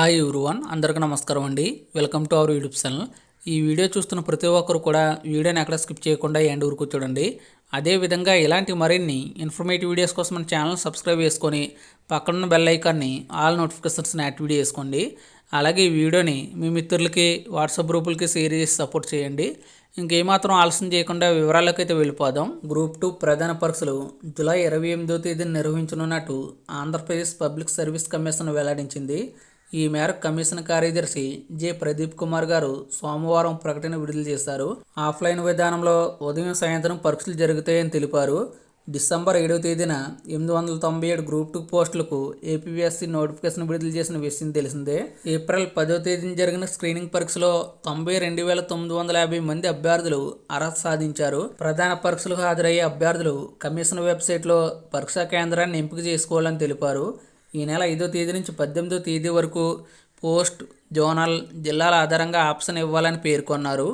Hi everyone అందరికీ నమస్కారం అండి. Welcome to our YouTube channel. ఈ వీడియో చూస్తున్న ప్రతి ఒక్కరు కూడా వీడియోని ఎక్కడ స్కిప్ చేయకుండా ఎండ్ వరకు చూడండి. అదేవిధంగా ఇలాంటి మరిన్ని ఇన్ఫర్మేటివ్ వీడియోస్ కోసం మన ఛానల్ సబ్స్క్రైబ్ చేసుకొని పక్కనున్న బెల్ ఐకాన్ని ఆల్ నోటిఫికేషన్స్ని యాక్టివేట్ చేసుకోండి. అలాగే ఈ వీడియోని మీ మిత్రులకి వాట్సాప్ గ్రూపులకి షేర్ చేసి సపోర్ట్ చేయండి. ఇంకేమాత్రం ఆలస్యం చేయకుండా వివరాలకు అయితే వెళ్ళిపోదాం. గ్రూప్ టూ ప్రధాన పరీక్షలు జూలై ఇరవై ఎనిమిదో తేదీన నిర్వహించనున్నట్టు ఆంధ్రప్రదేశ్ పబ్లిక్ సర్వీస్ కమిషన్ వెల్లడించింది. ఈ మేరకు కమిషన్ కార్యదర్శి జె ప్రదీప్ కుమార్ గారు సోమవారం ప్రకటన విడుదల చేశారు. ఆఫ్లైన్ విధానంలో ఉదయం సాయంత్రం పరీక్షలు జరుగుతాయని తెలిపారు. డిసెంబర్ ఏడవ తేదీన ఎనిమిది వందల తొంభై ఏడు గ్రూప్ టూ పోస్టులకు ఏపీఎస్సీ నోటిఫికేషన్ విడుదల చేసిన విషయం తెలిసిందే. ఏప్రిల్ పదో తేదీన జరిగిన స్క్రీనింగ్ పరీక్షలో తొంభై రెండు వేల తొమ్మిది వందల యాభై మంది అభ్యర్థులు అర్హత సాధించారు. ప్రధాన పరీక్షలకు హాజరయ్యే అభ్యర్థులు కమిషన్ వెబ్సైట్లో పరీక్షా కేంద్రాన్ని ఎంపిక చేసుకోవాలని తెలిపారు. ఈ నెల ఐదో తేదీ నుంచి పద్దెనిమిదో తేదీ వరకు పోస్ట్ జోనల్ జిల్లాల ఆధారంగా ఆప్షన్ ఇవ్వాలని పేర్కొన్నారు.